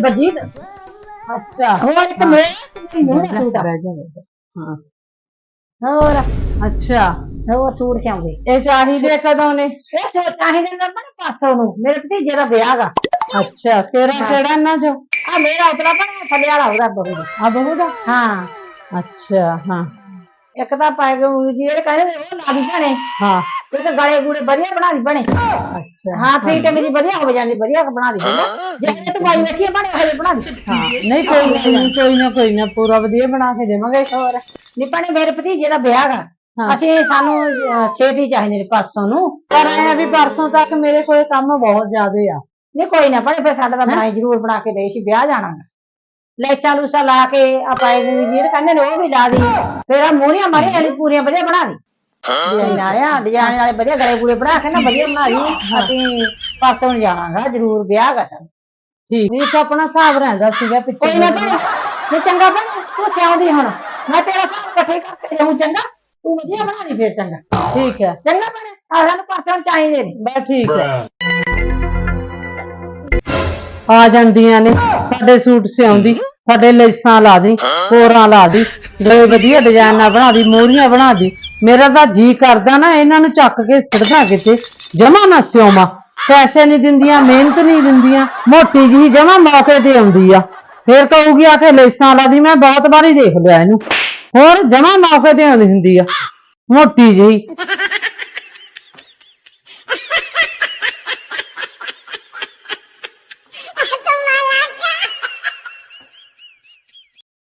ਬਜੀਤ ਅੱਛਾ। ਹੋਰ ਇੱਕ ਮੇਰਾ ਤੇ ਨੂੰ ਦਾ ਸੂਟ ਆ। ਰਹਿ ਜਾ ਰਹਿ ਜਾ। ਹਾਂ। ਹੋਰ? ਅੱਛਾ। ਹੋਰ ਸੂਟ ਸਿਆਉਂਦੇ ਇਹ ਚਾਹੀਦੇ ਕਦੋਂ ਨੇ? ਇਹ ਨੇ ਬਣੇ ਪਾਸੋਂ ਨੂੰ। ਮੇਰੇ ਭਤੀਜੇ ਦਾ ਵਿਆਹ ਗਾ ਅੱਛਾ ਤੇਰਾ ਹਾਂ। ਕਿਹੜਾ ਨਾ ਜੋ ਆ ਮੇਰਾ ਉਤਲਾ ਬਣਾ ਥੱਲੇ ਵਾਲਾ ਉਹਦਾ ਬਹੂ ਦਾ। ਆ ਬਹੂ ਦਾ? ਹਾਂ। ਅੱਛਾ ਹਾਂ। ਇੱਕ ਤਾਂ ਪਾਏ ਗਏ ਜਿਹੜੇ ਕਹਿੰਦੇ ਨੇ ਉਹ ਲਾ ਦੀ ਭਣੇ ਹਾਂ। ਇੱਕ ਗਲੇ ਗੂੜੇ ਵਧੀਆ ਬਣਾ ਦੀ ਬਣੇ ਅੱਛਾ। ਹਾਂ ਫੀਟ ਮੇਰੀ ਵਧੀਆ ਹੋ ਜਾਂਦੀ ਵਧੀਆ ਬਣਾ ਦੀ ਬਣੇ ਜੇ ਤੂੰ ਬਾਈ ਵੇਖੀ ਬਣੇ ਹੋਏ ਬਣਾ ਦੀ ਹਾਂ। ਨਹੀਂ ਕੋਈ ਨਾ ਕੋਈ ਨਾ ਕੋਈ ਨਾ ਪੂਰਾ ਵਧੀਆ ਬਣਾ ਕੇ ਦੇਵਾਂਗੇ ਹੋਰ। ਨਿਪਣੇ ਮੇਰੇ ਭਤੀਜੇ ਦਾ ਵਿਆਹ ਗਾ ਹਾਂ। ਅਸੀਂ ਸਾਨੂੰ ਛੇਤੀ ਚਾਹੀਦੇ ਨੇ ਪਰਸੋਂ ਨੂੰ। ਪਰ ਐ ਵੀ ਪਰਸੋਂ ਤੱਕ ਮੇਰੇ ਕੋਲ ਕੰਮ ਬਹੁਤ ਜ਼ਿਆਦੇ ਆ। ਨਹੀਂ ਕੋਈ ਨਾ ਭਾਈ ਫਿਰ ਸਾਡਾ ਤਾਂ ਬਣਾਈ ਜ਼ਰੂਰ ਬਣਾ ਕੇ ਦੇ ਸੀ ਵਿਆਹ ਜਾਣਾ ਗਾ। ਲੈਚਾਂ ਲੂਸਾ ਲਾ ਕੇ ਆਪਾਂ ਇਹ ਜਿਹੜੇ ਕਹਿੰਦੇ ਨੇ ਉਹ ਵੀ ਲਾ ਦੀ ਫਿਰ ਆ ਮੂਹਰੀਆਂ ਮਾਰੀਆਂ ਵਾਲੀ ਪੂਰੀਆਂ ਵਧੀਆ ਬਣਾ ਦੀ ਡਿਜ਼ਾਈਨ ਆਇਆ ਡਿਜ਼ਾਈਨ ਵਾਲੇ ਵਧੀਆ ਗਲੇ ਗੂੜੇ ਬਣਾ ਕੇ ਨਾ ਵਧੀਆ ਬਣਾ ਦੀ ਅਸੀਂ ਪਰਸੋਂ ਨੂੰ ਜਾਣਾਗਾ ਜ਼ਰੂਰ ਵਿਆਹ ਸਾਡਾ ਠੀਕ। ਇਹ ਤਾਂ ਆਪਣਾ ਹਿਸਾਬ ਰਹਿੰਦਾ ਸੀਗਾ ਪਿੱਛੇ ਕੋਈ ਨਾ ਭੈਣੇ ਨਹੀਂ ਚੰਗਾ ਭੈਣੇ ਤੂੰ ਸਿਆਉਂਦੀ ਹੁਣ। ਮੈਂ ਤੇਰਾ ਸਾਹ ਇਕੱਠੇ ਕਰਕੇ ਜਾਊਂ ਚੰਗਾ ਤੂੰ ਵਧੀਆ ਬਣਾ ਦੀ ਫਿਰ ਚੰਗਾ। ਠੀਕ ਹੈ। ਚੰਗਾ ਭੈਣੇ ਸਾਰਿਆਂ ਨੂੰ ਪਰਸੋਂ ਨੂੰ ਚਾਹੀਦੇ ਨੇ ਬਸ ਠੀਕ ਹੈ। ਆ ਜਾਂਦੀਆਂ ਨੇ ਸਾਡੇ ਸੂਟ ਸਿਆਉਂਦੀ ਸਾਡੇ ਲੈਸਾਂ ਲਾ ਦੀ ਕੋਰਾਂ ਲਾ ਦੀ ਗਲੇ ਵਧੀਆ ਡਿਜ਼ਾਈਨ ਨਾਲ ਬਣਾ ਦੀ ਮੋਰੀਆਂ ਬਣਾ ਦੀ। ਮੇਰਾ ਤਾਂ ਜੀ ਕਰਦਾ ਨਾ ਇਹਨਾਂ ਨੂੰ ਚੱਕ ਕੇ ਸਿੱਧਾ ਕਿਤੇ ਜਮਾ ਨਾ ਸਿਉਮਾ ਪੈਸੇ ਨਹੀਂ ਦਿੰਦੀਆਂ ਮਿਹਨਤ ਨਹੀਂ ਦਿੰਦੀਆਂ ਮੋਟੀ ਜੀ ਜਮਾ ਮੌਕੇ ਤੇ ਆਉਂਦੀ ਆ। ਫੇਰ ਕਹੂਗੀ ਆ ਕੇ ਲੈਸਾਂ ਲਾ ਦੀ ਮੈਂ ਬਹੁਤ ਵਾਰੀ ਦੇਖ ਲਿਆ ਇਹਨੂੰ। ਹੋਰ ਜਮਾ ਮੌਕੇ ਤੇ ਆਉਂਦੀ ਹੁੰਦੀ ਆ ਮੋਟੀ ਜਿਹੀ।